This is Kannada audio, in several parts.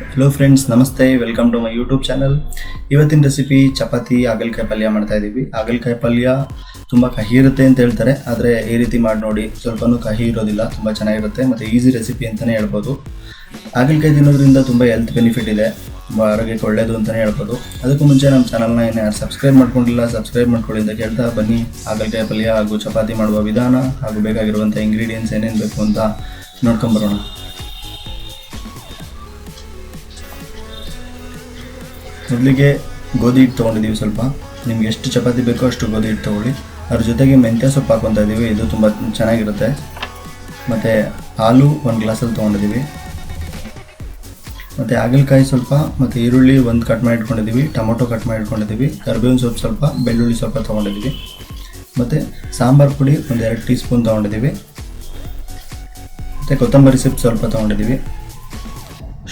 ಹಲೋ ಫ್ರೆಂಡ್ಸ್ ನಮಸ್ತೆ. Welcome to my YouTube channel ಇವತ್ತಿನ ರೆಸಿಪಿ ಚಪಾತಿ ಹಾಗಲಕಾಯಿ ಪಲ್ಯ ಮಾಡ್ತಾ ಇದ್ದೀವಿ. ಹಾಗಲಕಾಯಿ ಪಲ್ಯ ತುಂಬ ಕಹಿ ಇರುತ್ತೆ ಅಂತ ಹೇಳ್ತಾರೆ. ಆದರೆ ಈ ರೀತಿ ಮಾಡಿ ನೋಡಿ, ಸ್ವಲ್ಪನೂ ಕಹಿ ಇರೋದಿಲ್ಲ. ತುಂಬ ಚೆನ್ನಾಗಿರುತ್ತೆ ಮತ್ತು ಈಸಿ ರೆಸಿಪಿ ಅಂತಲೇ ಹೇಳ್ಬೋದು. ಹಾಗಲಕಾಯಿ ತಿನ್ನೋದ್ರಿಂದ ತುಂಬ ಹೆಲ್ತ್ ಬೆನಿಫಿಟ್ ಇದೆ. ತುಂಬ ಆರೋಗ್ಯಕ್ಕೆ ಒಳ್ಳೆಯದು ಅಂತಲೇ ಹೇಳ್ಬೋದು. ಅದಕ್ಕೂ ಮುಂಚೆ ನಮ್ಮ ಚಾನಲ್ನ ಏನು ಯಾರು ಸಬ್ಸ್ಕ್ರೈಬ್ ಮಾಡ್ಕೊಂಡಿಲ್ಲ ಸಬ್ಸ್ಕ್ರೈಬ್ ಮಾಡ್ಕೊಳ್ಳಿ ಅಂತ ಕೇಳ್ತಾ ಬನ್ನಿ. ಹಾಗಲಕಾಯಿ ಪಲ್ಯ ಹಾಗೂ ಚಪಾತಿ ಮಾಡುವ ವಿಧಾನ ಹಾಗೂ ಬೇಕಾಗಿರುವಂಥ ಇಂಗ್ರೀಡಿಯೆಂಟ್ಸ್ ಏನೇನು ಬೇಕು ಅಂತ ನೋಡ್ಕೊಂಬರೋಣ. ಮೊದಲಿಗೆ ಗೋಧಿ ಹಿಟ್ಟು ತೊಗೊಂಡಿದ್ದೀವಿ ಸ್ವಲ್ಪ. ನಿಮ್ಗೆ ಎಷ್ಟು ಚಪಾತಿ ಬೇಕೋ ಅಷ್ಟು ಗೋಧಿ ಹಿಟ್ಟು ತೊಗೊಳ್ಳಿ. ಅದ್ರ ಜೊತೆಗೆ ಮೆಂತ್ಯ ಸೊಪ್ಪು ಹಾಕೊತಾ ಇದ್ದೀವಿ ಇದು ತುಂಬ ಚೆನ್ನಾಗಿರುತ್ತೆ. ಮತ್ತು ಹಾಲು ಒಂದು ಗ್ಲಾಸಲ್ಲಿ ತೊಗೊಂಡಿದ್ದೀವಿ. ಮತ್ತು ಹಾಗಲಕಾಯಿ ಸ್ವಲ್ಪ, ಮತ್ತು ಈರುಳ್ಳಿ ಒಂದು ಕಟ್ ಮಾಡಿ ಇಟ್ಕೊಂಡಿದ್ದೀವಿ ಟೊಮೊಟೊ ಕಟ್ ಮಾಡಿ ಇಟ್ಕೊಂಡಿದ್ದೀವಿ ಕರ್ಬೇವಿನ ಸೊಪ್ಪು ಸ್ವಲ್ಪ, ಬೆಳ್ಳುಳ್ಳಿ ಸ್ವಲ್ಪ ತೊಗೊಂಡಿದ್ದೀವಿ. ಮತ್ತು ಸಾಂಬಾರು ಪುಡಿ ಒಂದು ಎರಡು ಟೀ ಸ್ಪೂನ್ ತೊಗೊಂಡಿದ್ದೀವಿ. ಮತ್ತು ಕೊತ್ತಂಬರಿ ಸೊಪ್ಪು ಸ್ವಲ್ಪ ತೊಗೊಂಡಿದ್ದೀವಿ.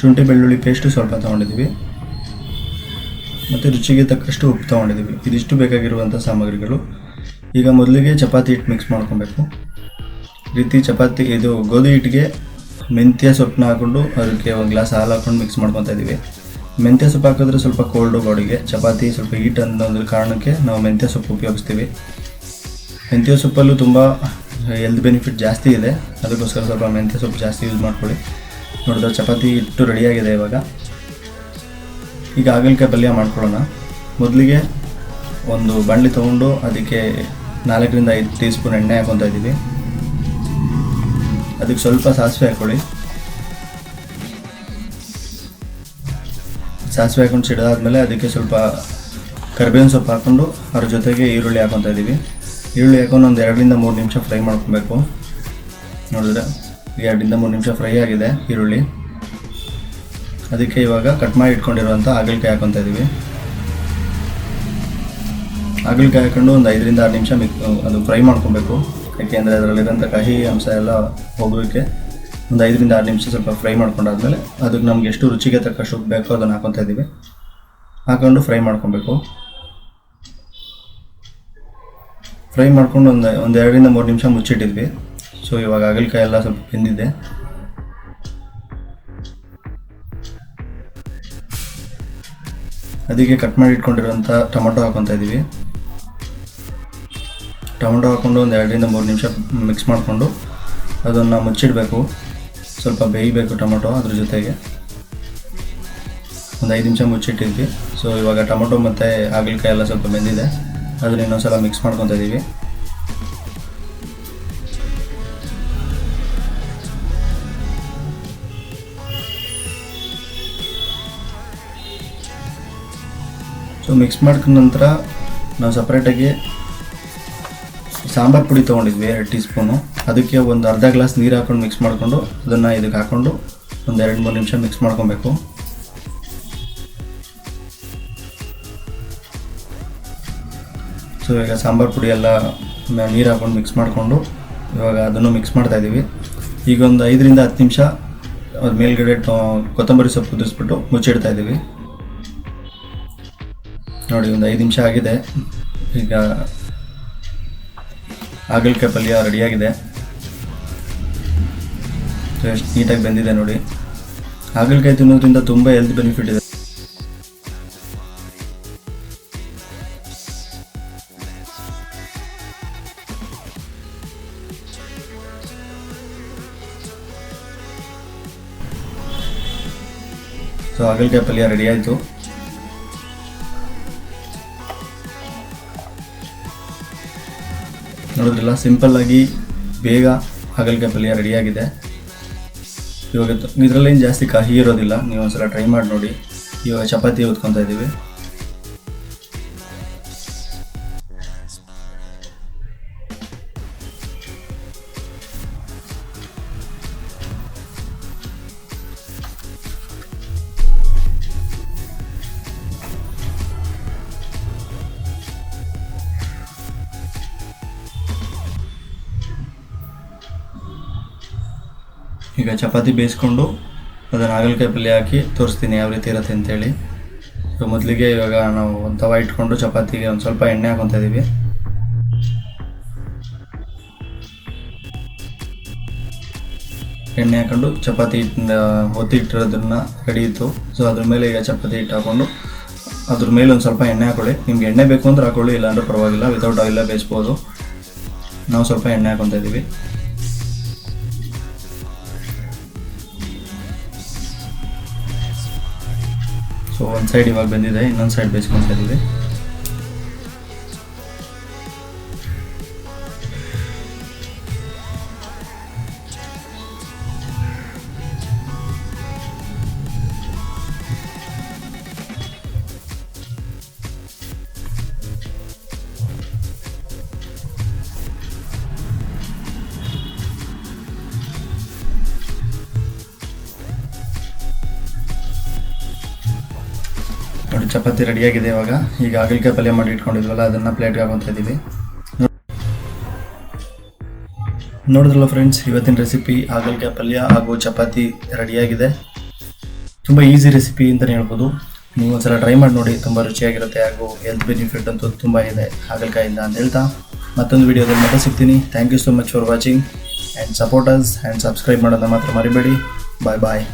ಶುಂಠಿ ಬೆಳ್ಳುಳ್ಳಿ ಪೇಸ್ಟು ಸ್ವಲ್ಪ ತೊಗೊಂಡಿದ್ದೀವಿ. ಮತ್ತು ರುಚಿಗೆ ತಕ್ಕಷ್ಟು ಉಪ್ಪು ತೊಗೊಂಡಿದ್ದೀವಿ. ಇದಿಷ್ಟು ಬೇಕಾಗಿರುವಂಥ ಸಾಮಗ್ರಿಗಳು. ಈಗ ಮೊದಲಿಗೆ ಚಪಾತಿ ಹಿಟ್ಟು ಮಿಕ್ಸ್ ಮಾಡ್ಕೊಬೇಕು. ರೀತಿ ಚಪಾತಿ, ಇದು ಗೋಧಿ ಹಿಟ್ಟಿಗೆ ಮೆಂತ್ಯ ಸೊಪ್ಪನ್ನ ಹಾಕ್ಕೊಂಡು ಅದಕ್ಕೆ ಒಂದು ಗ್ಲಾಸ್ ಹಾಲು ಹಾಕ್ಕೊಂಡು ಮಿಕ್ಸ್ ಮಾಡ್ಕೊತಾ ಇದ್ದೀವಿ. ಮೆಂತ್ಯ ಸೊಪ್ಪು ಹಾಕಿದ್ರೆ ಸ್ವಲ್ಪ ಕೋಲ್ಡು ಬಾಡಿಗೆ ಚಪಾತಿ ಸ್ವಲ್ಪ ಹೀಟ್ ಅನ್ನೋದ್ರ ಕಾರಣಕ್ಕೆ ನಾವು ಮೆಂತ್ಯ ಸೊಪ್ಪು ಉಪಯೋಗಿಸ್ತೀವಿ. ಮೆಂತ್ಯ ಸೊಪ್ಪಲ್ಲೂ ತುಂಬ ಹೆಲ್ತ್ ಬೆನಿಫಿಟ್ ಜಾಸ್ತಿ ಇದೆ. ಅದಕ್ಕೋಸ್ಕರ ಸ್ವಲ್ಪ ಮೆಂತ್ಯ ಸೊಪ್ಪು ಜಾಸ್ತಿ ಯೂಸ್ ಮಾಡ್ಕೊಳ್ಳಿ. ನೋಡಿದ್ರೆ ಚಪಾತಿ ಹಿಟ್ಟು ರೆಡಿಯಾಗಿದೆ ಇವಾಗ. ಈಗ ಹಾಗಲಕಾಯಿ ಪಲ್ಯ ಮಾಡ್ಕೊಳ್ಳೋಣ. ಮೊದಲಿಗೆ ಒಂದು ಬಾಣಲಿ ತೊಗೊಂಡು ಅದಕ್ಕೆ ನಾಲ್ಕರಿಂದ ಐದು ಟೀ ಸ್ಪೂನ್ ಎಣ್ಣೆ ಹಾಕೊತಾ ಇದ್ದೀವಿ. ಅದಕ್ಕೆ ಸ್ವಲ್ಪ ಸಾಸಿವೆ ಹಾಕ್ಕೊಳ್ಳಿ. ಸಾಸಿವೆ ಹಾಕೊಂಡು ಸಿಡಿದಾದ್ಮೇಲೆ ಅದಕ್ಕೆ ಸ್ವಲ್ಪ ಕರಿಬೇವಿನ ಸೊಪ್ಪು ಹಾಕ್ಕೊಂಡು ಅದ್ರ ಜೊತೆಗೆ ಈರುಳ್ಳಿ ಹಾಕೊತಾ ಇದ್ದೀವಿ. ಈರುಳ್ಳಿ ಹಾಕೊಂಡು ಒಂದು ಎರಡರಿಂದ ಮೂರು ನಿಮಿಷ ಫ್ರೈ ಮಾಡ್ಕೊಬೇಕು. ನೋಡಿದ್ರೆ ಎರಡರಿಂದ ಮೂರು ನಿಮಿಷ ಫ್ರೈ ಆಗಿದೆ ಈರುಳ್ಳಿ. ಅದಕ್ಕೆ ಇವಾಗ ಕಟ್ ಮಾಡಿ ಇಟ್ಕೊಂಡಿರುವಂಥ ಹಾಗಲಕಾಯಿ ಹಾಕೊತಾ ಇದ್ದೀವಿ ಹಾಗಲಕಾಯಿ ಹಾಕೊಂಡು ಒಂದು ಐದರಿಂದ ಆರು ನಿಮಿಷ ಮಿಕ್ ಅದು ಫ್ರೈ ಮಾಡ್ಕೊಬೇಕು. ಯಾಕೆಂದರೆ ಅದರಲ್ಲಿರೋಂಥ ಕಹಿ ಅಂಶ ಎಲ್ಲ ಹೋಗೋಕ್ಕೆ ಒಂದು ಐದರಿಂದ ಆರು ನಿಮಿಷ ಸ್ವಲ್ಪ ಫ್ರೈ ಮಾಡ್ಕೊಂಡಾದ್ಮೇಲೆ ಅದಕ್ಕೆ ನಮ್ಗೆ ಎಷ್ಟು ರುಚಿಗೆ ತಕ್ಕಷ್ಟು ಬೇಕೋ ಅದನ್ನು ಹಾಕೊತಾ ಇದ್ದೀವಿ ಹಾಕೊಂಡು ಫ್ರೈ ಮಾಡ್ಕೊಬೇಕು. ಫ್ರೈ ಮಾಡ್ಕೊಂಡು ಒಂದು ಒಂದು ಎರಡರಿಂದ ಮೂರು ನಿಮಿಷ ಮುಚ್ಚಿಟ್ಟಿದ್ವಿ. ಸೊ ಇವಾಗ ಹಾಗಲಕಾಯಿ ಎಲ್ಲ ಸ್ವಲ್ಪ ಬೆಂದಿದೆ. ಅದಕ್ಕೆ ಕಟ್ ಮಾಡಿ ಇಟ್ಕೊಂಡಿರೋಂಥ ಟೊಮೊಟೊ ಹಾಕೊತಾ ಇದ್ದೀವಿ. ಟೊಮೊಟೊ ಹಾಕ್ಕೊಂಡು ಒಂದು ಎರಡರಿಂದ ಮೂರು ನಿಮಿಷ ಮಿಕ್ಸ್ ಮಾಡಿಕೊಂಡು ಅದನ್ನು ಮುಚ್ಚಿಡಬೇಕು. ಸ್ವಲ್ಪ ಬೇಯಬೇಕು ಟೊಮೊಟೊ ಅದ್ರ ಜೊತೆಗೆ. ಒಂದು ಐದು ನಿಮಿಷ ಮುಚ್ಚಿಟ್ಟಿದ್ವಿ. ಸೊ ಇವಾಗ ಟೊಮೊಟೊ ಮತ್ತು ಹಾಗಲಕಾಯಿ ಎಲ್ಲ ಸ್ವಲ್ಪ ಬೆಂದಿದೆ. ಅದನ್ನ ಇನ್ನೊಂದ್ಸಲ ಮಿಕ್ಸ್ ಮಾಡ್ಕೊತಾ ಇದ್ದೀವಿ. ಸೊ ಮಿಕ್ಸ್ ಮಾಡ್ಕೊಂಡ ನಂತರ ನಾವು ಸಪ್ರೇಟಾಗಿ ಸಾಂಬಾರು ಪುಡಿ ತೊಗೊಂಡಿದ್ವಿ, ಎರಡು ಟೀ ಸ್ಪೂನು ಅದಕ್ಕೆ ಒಂದು ಅರ್ಧ ಗ್ಲಾಸ್ ನೀರು ಹಾಕೊಂಡು ಮಿಕ್ಸ್ ಮಾಡಿಕೊಂಡು ಅದನ್ನು ಇದಕ್ಕೆ ಹಾಕ್ಕೊಂಡು ಒಂದು ಎರಡು ಮೂರು ನಿಮಿಷ ಮಿಕ್ಸ್ ಮಾಡ್ಕೊಬೇಕು. ಸೊ ಈಗ ಸಾಂಬಾರು ಪುಡಿ ಎಲ್ಲ ನೀರು ಹಾಕೊಂಡು ಮಿಕ್ಸ್ ಮಾಡಿಕೊಂಡು ಇವಾಗ ಅದನ್ನು ಮಿಕ್ಸ್ ಮಾಡ್ತಾ ಇದ್ದೀವಿ ಈಗ ಒಂದು ಐದರಿಂದ ಹತ್ತು ನಿಮಿಷ ಅದ್ರ ಮೇಲ್ಗಡೆ ಕೊತ್ತಂಬರಿ ಸೊಪ್ಪು ಕುದಿಸ್ಬಿಟ್ಟು ಮುಚ್ಚಿಡ್ತಾ ಇದ್ದೀವಿ ನೋಡಿ, ಒಂದು ಐದು ನಿಮಿಷ ಆಗಿದೆ. ಈಗ ಹಾಗಲಕಾಯಿ ಪಲ್ಯ ರೆಡಿಯಾಗಿದೆ. ಎಷ್ಟು ನೀಟಾಗಿ ಬೆಂದಿದೆ ನೋಡಿ. ಹಾಗಲಕಾಯಿ ತಿನ್ನೋದ್ರಿಂದ ತುಂಬ ಹೆಲ್ತ್ ಬೆನಿಫಿಟ್ ಇದೆ. ಸೊ ಹಾಗಲಕಾಯಿ ಪಲ್ಯ ರೆಡಿ ಆಯಿತು. ನೋಡಿದ್ರಲ್ಲ ಆಗಿ ಬೇಗ ಹಾಗಲಕಾಯಿ ಪಲ್ಯ ರೆಡಿಯಾಗಿದೆ ಇವಾಗ ಇದರಲ್ಲೇನು ಜಾಸ್ತಿ ಕಹಿ ಇರೋದಿಲ್ಲ. ನೀವು ಒಂದ್ಸಲ ಟ್ರೈ ಮಾಡಿ ನೋಡಿ ಇವಾಗ ಚಪಾತಿ ಹೊತ್ಕೊತಾ ಇದ್ದೀವಿ ಈಗ ಚಪಾತಿ ಬೇಯಿಸ್ಕೊಂಡು ಅದನ್ನು ಹಾಗಲಕಾಯಿ ಪಲ್ಯ ಹಾಕಿ ತೋರಿಸ್ತೀನಿ ಯಾವ ರೀತಿ ಇರುತ್ತೆ ಅಂತೇಳಿ. ಇವಾಗ ಮೊದಲಿಗೆ ಇವಾಗ ನಾವು ಒಂದು ತವ ಇಟ್ಕೊಂಡು ಚಪಾತಿಗೆ ಒಂದು ಸ್ವಲ್ಪ ಎಣ್ಣೆ ಹಾಕೊತಾ ಇದ್ದೀವಿ ಎಣ್ಣೆ ಹಾಕೊಂಡು ಚಪಾತಿ ಹಿಟ್ಟಿನ ಒತ್ತಿ ಇಟ್ಟಿರೋದನ್ನ ರೆಡಿ ಇತ್ತು. ಸೊ ಅದ್ರ ಮೇಲೆ ಈಗ ಚಪಾತಿ ಹಿಟ್ಟು ಹಾಕೊಂಡು ಅದ್ರ ಮೇಲೆ ಒಂದು ಸ್ವಲ್ಪ ಎಣ್ಣೆ ಹಾಕೊಳ್ಳಿ. ನಿಮ್ಗೆ ಎಣ್ಣೆ ಬೇಕು ಅಂದ್ರೆ ಹಾಕೊಳ್ಳಿ, ಇಲ್ಲಾಂದ್ರೆ ಪರವಾಗಿಲ್ಲ. ವಿತೌಟ್ ಆಯಿಲ್ಲ ಬೇಯಿಸ್ಬೋದು. ನಾವು ಸ್ವಲ್ಪ ಎಣ್ಣೆ ಹಾಕೊತಾ ಇದ್ದೀವಿ ಸೊ ಒಂದು ಸೈಡ್ ಇವಾಗ ಬಂದಿದೆ ಇನ್ನೊಂದು ಸೈಡ್ ಬೇಯಿಸ್ಕೊತಾ ಇದ್ದೀವಿ ನೋಡಿ, ಚಪಾತಿ ರೆಡಿಯಾಗಿದೆ ಇವಾಗ. ಈಗ ಹಾಗಲಕಾಯಿ ಪಲ್ಯ ಮಾಡಿ ಇಟ್ಕೊಂಡಿದ್ವಲ್ಲ, ಅದನ್ನು ಪ್ಲೇಟ್ಗೆ ಹಾಕೊತಾ ಇದ್ದೀವಿ ನೋಡಿದ್ರಲ್ಲ ಫ್ರೆಂಡ್ಸ್ ಇವತ್ತಿನ ರೆಸಿಪಿ ಹಾಗಲಕಾಯಿ ಪಲ್ಯ ಹಾಗೂ ಚಪಾತಿ ರೆಡಿಯಾಗಿದೆ. ತುಂಬ ಈಸಿ ರೆಸಿಪಿ ಅಂತಲೇ ಹೇಳ್ಬೋದು. ನೀವು ಒಂದ್ಸಲ ಟ್ರೈ ಮಾಡಿ ನೋಡಿ, ತುಂಬ ರುಚಿಯಾಗಿರುತ್ತೆ ಹಾಗೂ ಹೆಲ್ತ್ ಬೆನಿಫಿಟ್ ಅಂತೂ ತುಂಬ ಇದೆ ಹಾಗಲಕಾಯಿಂದ ಅಂತ ಹೇಳ್ತಾ. ಮತ್ತೊಂದು ವಿಡಿಯೋದಲ್ಲಿ ಮತ್ತೆ ಸಿಗ್ತೀನಿ. Thank you so much for watching and supporters and subscribe ಮಾಡೋದನ್ನ ಮಾತ್ರ ಮರಿಬೇಡಿ. ಬಾಯ್ ಬಾಯ್